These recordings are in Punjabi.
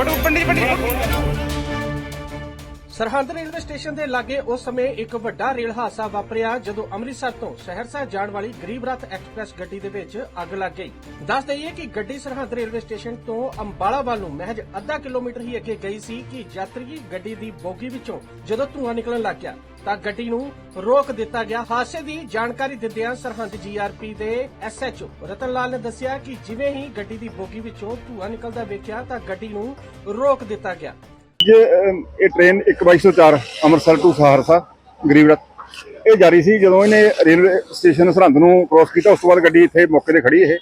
ਫੋਟੋ ਪੰਡੀ ਪੰਡੀ ਸਰਹੰਦ ਰੇਲਵੇ ਸਟੇਸ਼ਨ ਦੇ ਲਾਗੇ ਉਸ ਸਮੇਂ ਇੱਕ ਵੱਡਾ ਰੇਲ ਹਾਦਸਾ ਵਾਪਰਿਆ, ਜਦੋਂ ਅੰਮ੍ਰਿਤਸਰ ਤੋਂ ਸ਼ਹਿਰਸਾ ਜਾਣ ਵਾਲੀ ਗਰੀਬ ਰੱਥ ਐਕਸਪ੍ਰੈਸ ਗੱਡੀ ਦੇ ਵਿੱਚ ਅੱਗ ਲੱਗ ਗਈ। ਦੱਸ ਦਈਏ ਕਿ ਗੱਡੀ ਸਰਹੰਦ ਰੇਲਵੇ ਸਟੇਸ਼ਨ ਤੋਂ ਅੰਬਾਲਾ ਵੱਲ ਨੂੰ ਮਹਿਜ ਅੱਧਾ ਕਿਲੋਮੀਟਰ ਹੀ ਅੱਗੇ ਗਈ ਸੀ ਕਿ ਯਾਤਰੀ ਗੱਡੀ ਦੀ ਬੋਗੀ ਵਿੱਚੋਂ ਜਦੋਂ ਧੂੰਆਂ ਨਿਕਲਣ ਲੱਗ ਗਿਆ, ਤਾਂ ਗੱਡੀ ਨੂੰ ਰੋਕ ਦਿੱਤਾ ਗਿਆ। ਹਾਦਸੇ ਦੀ ਜਾਣਕਾਰੀ ਦਿੰਦਿਆਂ ਸਰਹੰਦ ਜੀਆਰਪੀ ਦੇ ਐਸਐਚਓ ਰਤਨ ਲਾਲ ਨੇ ਦੱਸਿਆ ਕਿ ਜਿਵੇਂ ਹੀ ਗੱਡੀ ਦੀ ਬੋਗੀ ਵਿੱਚੋਂ ਧੂੰਆਂ ਨਿਕਲਦਾ ਵੇਖਿਆ, ਤਾਂ ਗੱਡੀ ਨੂੰ ਰੋਕ ਦਿੱਤਾ ਗਿਆ। ਜੇ ਅਮ, ਇਹ ਟ੍ਰੇਨ 1204 ਅੰਮ੍ਰਿਤਸਰ ਟੂ ਸਹਾਰਸਾ ਗਰੀਬ ਰੱਥ। ਇਹ ਜਾਰੀ ਸੀ ਜਦੋਂ ਇਹਨੇ ਰੇਲਵੇ ਸਟੇਸ਼ਨ ਸਰਹੰਦ ਨੂੰ ਕ੍ਰੋਸ ਕੀਤਾ ਉਸ ਤੋਂ ਬਾਅਦ ਗੱਡੀ ਇੱਥੇ ਮੌਕੇ ਤੇ ਖੜੀ ਇਹ।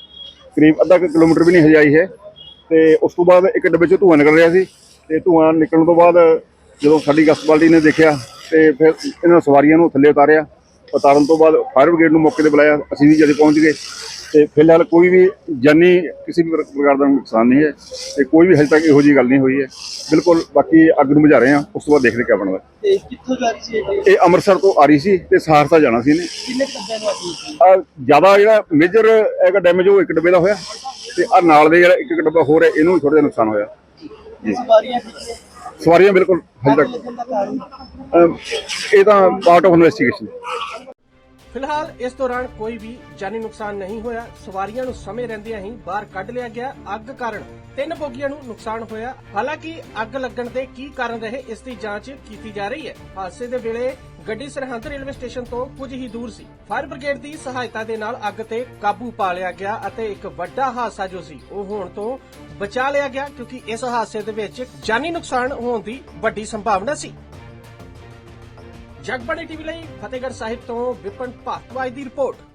ਕਰੀਬ ਅੱਧਾ ਕੁ ਕਿਲੋਮੀਟਰ ਵੀ ਨਹੀਂ ਹਜਾਈ ਹੈ ਤੇ ਉਸ ਤੋਂ ਬਾਅਦ ਇੱਕ ਡੱਬੇ ਚੋਂ ਧੂੰਆਂ ਨਿਕਲ ਰਿਹਾ ਸੀ। ਤੇ ਧੂੰਆਂ ਨਿਕਲਣ ਤੋਂ ਬਾਅਦ ਜਦੋਂ ਸਾਡੀ ਗਸਤਵਾਲੀ ਨੇ ਦੇਖਿਆ ਤੇ ਫਿਰ ਇਹਨਾਂ ਸਵਾਰੀਆਂ ਨੂੰ ਥੱਲੇ ਉਤਾਰਿਆ। ਉਤਾਰਨ ਤੋਂ ਬਾਅਦ ਫਾਇਰ ਬ੍ਰਿਗੇਡ ਨੂੰ ਮੌਕੇ ਤੇ ਬੁਲਾਇਆ। ਅਸੀਂ ਵੀ ਜਦ ਪਹੁੰਚ ਗਏ। ਤੇ ਫਿਲਹਾਲ ਕੋਈ ਵੀ ਜਾਨੀ ਕਿਸੇ ਵੀ ਪ੍ਰਕਾਰ ਦਾ ਨੁਕਸਾਨ ਨਹੀਂ ਹੈ ਤੇ ਕੋਈ ਵੀ ਹਜੇ ਤੱਕ ਇਹੋ ਜਿਹੀ ਗੱਲ ਨਹੀਂ ਹੋਈ ਹੈ। ਬਿਲਕੁਲ ਬਾਕੀ ਅੱਗ ਨੂੰ ਬੁਝਾ ਰਹੇ ਹਾਂ ਉਸ ਤੋਂ ਬਾਅਦ ਦੇਖਦੇ ਕਿਆ ਬਣਦਾ। ਤੇ ਕਿੱਥੋਂ ਜਾ ਰਹੀ ਸੀ ਇਹ ਅੰਮ੍ਰਿਤਸਰ ਤੋਂ ਆ ਰਹੀ ਸੀ ਤੇ ਸਹਾਰਸਾ ਜਾਣਾ ਸੀ ਇਹਨੇ। ਕਿੰਨੇ ਕੱਬਿਆਂ ਨੂੰ ਆਈ ਸੀ ਆ ਜ਼ਿਆਦਾ ਜਿਹੜਾ ਮੇਜਰ ਹੈਗਾ ਡੈਮੇਜ ਉਹ ਇੱਕ ਡੱਬੇ ਦਾ ਹੋਇਆ ਤੇ ਆ ਨਾਲ ਦੇ ਜਿਹੜਾ ਇੱਕ ਇੱਕ ਡੱਬਾ ਹੋਰ ਹੈ ਇਹਨੂੰ ਵੀ ਥੋੜਾ ਜਿਹਾ ਨੁਕਸਾਨ ਹੋਇਆ। ਜੀ ਸਵਾਰੀਆਂ ਬਿਲਕੁਲ ਹਜੇ ਤੱਕ। ਅਮ, ਇਹ ਤਾਂ ਪਾਰਟ ਆਫ ਇਨਵੈਸਟੀਗੇਸ਼ਨ ਫਿਲਹਾਲ ਇਸ ਦੌਰਾਨ ਕੋਈ ਵੀ ਜਾਨੀ ਨੁਕਸਾਨ ਨਹੀਂ ਹੋਇਆ। ਸਵਾਰੀਆਂ ਨੂੰ ਸਮੇਂ ਰਹਿੰਦਿਆਂ ਹੀ ਬਾਹਰ ਕੱਢ ਲਿਆ ਗਿਆ। ਅੱਗ ਕਾਰਨ ਤਿੰਨ ਬੋਗੀਆਂ ਨੂੰ ਨੁਕਸਾਨ ਹੋਇਆ। ਹਾਲਾਂਕਿ ਅੱਗ ਲੱਗਣ ਦੇ ਕੀ ਕਾਰਨ ਰਹੇ, ਇਸ ਦੀ ਜਾਂਚ ਕੀਤੀ ਜਾ ਰਹੀ ਹੈ। ਹਾਦਸੇ ਦੇ ਵੇਲੇ ਗੱਡੀ ਸਰਹੰਦ ਰੇਲਵੇ ਸਟੇਸ਼ਨ ਤੋਂ ਕੁਝ ਹੀ ਦੂਰ ਸੀ। ਫਾਇਰ ਬ੍ਰਿਗੇਡ ਦੀ ਸਹਾਇਤਾ ਦੇ ਨਾਲ ਅੱਗ ਤੇ ਕਾਬੂ ਪਾ ਲਿਆ ਗਿਆ ਅਤੇ ਇੱਕ ਵੱਡਾ ਹਾਦਸਾ ਜੋ ਸੀ, ਉਹ ਹੋਣ ਤੋਂ ਬਚਾ ਲਿਆ ਗਿਆ, ਕਿਉਂਕਿ ਇਸ ਹਾਦਸੇ ਦੇ ਵਿੱਚ ਜਾਨੀ ਨੁਕਸਾਨ ਹੋਣ ਦੀ ਵੱਡੀ ਸੰਭਾਵਨਾ ਸੀ। ਜਗਬਾਣੀ ਟੀਵੀ ਲਈ ਫਤਿਹਗੜ੍ਹ ਸਾਹਿਬ ਤੋਂ ਵਿਪਨ ਭਾਰਤਵਾਜ ਦੀ ਰਿਪੋਰਟ।